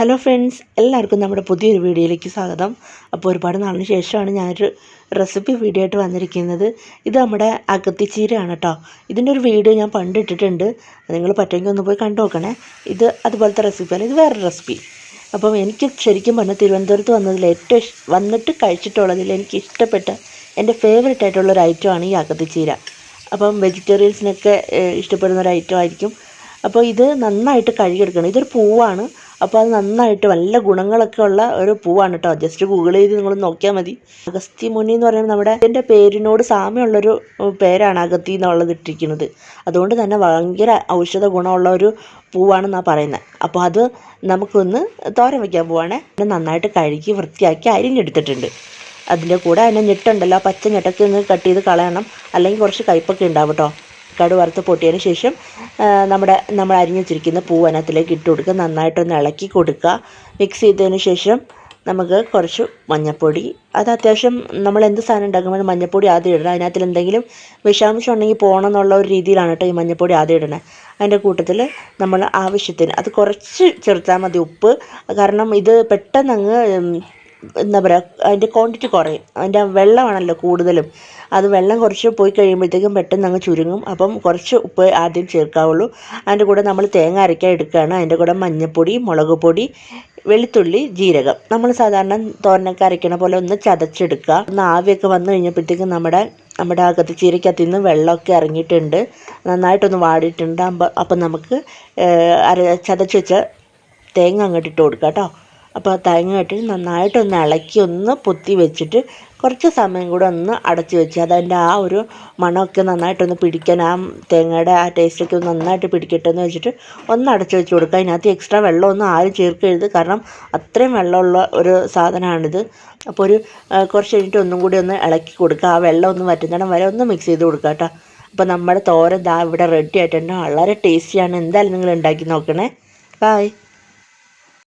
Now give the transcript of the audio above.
Hello friends എല്ലാവർക്കും നമ്മുടെ പുതിയൊരു വീഡിയോയിലേക്ക് സ്വാഗതം. അപ്പോൾ ഒരുപാട് നാളിന് ശേഷമാണ് ഞാനൊരു റെസിപ്പി വീഡിയോ ആയിട്ട് വന്നിരിക്കുന്നത്. ഇത് നമ്മുടെ അകത്തിച്ചീരയാണ് കേട്ടോ. ഇതിന്റെ ഒരു വീഡിയോ ഞാൻ പണ്ട് ഇട്ടിട്ടുണ്ട്. നിങ്ങൾ പറ്റുമെങ്കിൽ ഒന്ന് പോയി കണ്ടു നോക്കണേ. ഇത് അതുപോലത്തെ റെസിപ്പിയല്ല ഇത് വേറെ റെസിപ്പി അപ്പം എനിക്ക് ശരിക്കും പറഞ്ഞാൽ തിരുവനന്തപുരത്ത് വന്നതിൽ ഏറ്റവും വന്നിട്ട് കഴിച്ചിട്ടുള്ളതിൽ എനിക്ക് ഇഷ്ടപ്പെട്ട എന്റെ ഫേവറേറ്റ് ആയിട്ടുള്ള ഒരു ഐറ്റമാണ് ഈ അകത്തിച്ചീര. അപ്പം വെജിറ്റേറിയൻസിനൊക്കെ ഇഷ്ടപ്പെടുന്ന ഒരു ഐറ്റം ആയിരിക്കും. അപ്പോൾ ഇത് നന്നായിട്ട് കഴുകിയെടുക്കണം. ഇതൊരു പൂവാണ്. അപ്പോൾ അത് നന്നായിട്ട് നല്ല ഗുണങ്ങളൊക്കെ ഉള്ള ഒരു പൂവാണ് കേട്ടോ ജസ്റ്റ് ഗൂഗിൾ ചെയ്ത് നിങ്ങൾ നോക്കിയാൽ മതി. അഗസ്തി മുനി എന്ന് പറയുന്നത് നമ്മുടെ ഇതിന്റെ പേരിനോട് സാമ്യമുള്ളൊരു പേരാണ് അഗത്തി എന്നുള്ളത് ഇട്ടിരിക്കുന്നത്. അതുകൊണ്ട് തന്നെ ഭയങ്കര ഔഷധ ഗുണമുള്ള ഒരു പൂവാണെന്നാണ് പറയുന്നത്. അപ്പോൾ അത് നമുക്കൊന്ന് തോരൻ വയ്ക്കാൻ പോവാണേ. നന്നായിട്ട് കഴുകി വൃത്തിയാക്കി അരിഞ്ഞെടുത്തിട്ടുണ്ട്. അതിന്റെ കൂടെ അതിന്റെ ഞെട്ടുണ്ടല്ലോ. പച്ച ഞെട്ടൊക്കെ ഒന്ന് കട്ട് ചെയ്ത് കളയണം. അല്ലെങ്കിൽ കുറച്ച് കയ്പ്പൊക്കെ ഉണ്ടാവും കേട്ടോ കടു വറുത്ത് പൊട്ടിയതിന് ശേഷം നമ്മുടെ നമ്മൾ അരിഞ്ഞു വെച്ചിരിക്കുന്ന പൂവ് അതിനകത്തിലേക്ക് ഇട്ട് കൊടുക്കുക. നന്നായിട്ടൊന്ന് ഇളക്കി കൊടുക്കുക. മിക്സ് ചെയ്തതിന് ശേഷം നമുക്ക് കുറച്ച് മഞ്ഞൾപ്പൊടി അത് അത്യാവശ്യം നമ്മൾ എന്ത് സാധനം ഉണ്ടാക്കുമ്പോൾ മഞ്ഞൾപ്പൊടി ആദ്യം ഇടണം. അതിനകത്തിൽ എന്തെങ്കിലും വിഷാംശം ഉണ്ടെങ്കിൽ പോകണം എന്നുള്ള ഒരു രീതിയിലാണ് കേട്ടോ ഈ മഞ്ഞൾപ്പൊടി ആദ്യം ഇടണേ. അതിന്റെ കൂട്ടത്തിൽ നമ്മൾ ആവശ്യത്തിന് അത് കുറച്ച് ചേർത്താൽ മതി ഉപ്പ്. കാരണം ഇത് പെട്ടെന്ന് അങ്ങ് എന്താ പറയുക അതിന്റെ ക്വാണ്ടിറ്റി കുറയും. അതിന്റെ വെള്ളമാണല്ലോ കൂടുതലും. അത് വെള്ളം കുറച്ച് പോയി കഴിയുമ്പോഴത്തേക്കും പെട്ടെന്ന് അങ്ങ് ചുരുങ്ങും. അപ്പം കുറച്ച് ഉപ്പ് ആദ്യം ചേർക്കാവുള്ളൂ. അതിന്റെ കൂടെ നമ്മൾ തേങ്ങ അരയ്ക്കാൻ എടുക്കുകയാണ്. അതിന്റെ കൂടെ മഞ്ഞൾപ്പൊടി മുളക് പൊടി വെളുത്തുള്ളി ജീരകം. നമ്മൾ സാധാരണ തോരനൊക്കെ അരയ്ക്കണ പോലെ ഒന്ന് ചതച്ചെടുക്കുക. ഒന്ന് ആവിയൊക്കെ വന്നു കഴിഞ്ഞപ്പോഴത്തേക്കും നമ്മുടെ നമ്മുടെ അകത്ത് ചീരക്കകത്ത് നിന്ന് വെള്ളമൊക്കെ ഇറങ്ങിയിട്ടുണ്ട്. നന്നായിട്ടൊന്ന് വാടിയിട്ടുണ്ട്. അപ്പം നമുക്ക് അര ചതച്ച് വെച്ച തേങ്ങ അങ്ങോട്ട് ഇട്ട് കൊടുക്കുക കേട്ടോ. അപ്പോൾ തേങ്ങ ഇട്ടിട്ട് നന്നായിട്ടൊന്ന് ഇളക്കി ഒന്ന് പൊത്തി വെച്ചിട്ട് കുറച്ച് സമയം കൂടെ ഒന്ന് അടച്ച് വെച്ച് അതതിന്റെ ആ ഒരു മണമൊക്കെ നന്നായിട്ടൊന്ന് പിടിക്കാൻ ആ തേങ്ങയുടെ ആ ടേസ്റ്റൊക്കെ ഒന്ന് നന്നായിട്ട് പിടിക്കട്ടെ എന്ന് വെച്ചിട്ട് ഒന്ന് അടച്ച് വെച്ച് കൊടുക്കുക. അതിനകത്ത് എക്സ്ട്രാ വെള്ളമൊന്നും ആരും ചേർക്കരുത്. കാരണം അത്രയും വെള്ളമുള്ള ഒരു സാധനമാണിത്. അപ്പോൾ ഒരു കുറച്ച് കഴിഞ്ഞിട്ട് ഒന്നും കൂടി ഒന്ന് ഇളക്കി കൊടുക്കുക. ആ വെള്ളം ഒന്ന് വറ്റുന്നിടം വരെ ഒന്ന് മിക്സ് ചെയ്ത് കൊടുക്കുക കേട്ടോ. അപ്പോൾ നമ്മുടെ തോരൻ ദാ ഇവിടെ റെഡി ആയിട്ടുണ്ട്. വളരെ ടേസ്റ്റിയാണ് എന്തായാലും നിങ്ങൾ ഉണ്ടാക്കി നോക്കണേ. ബായ്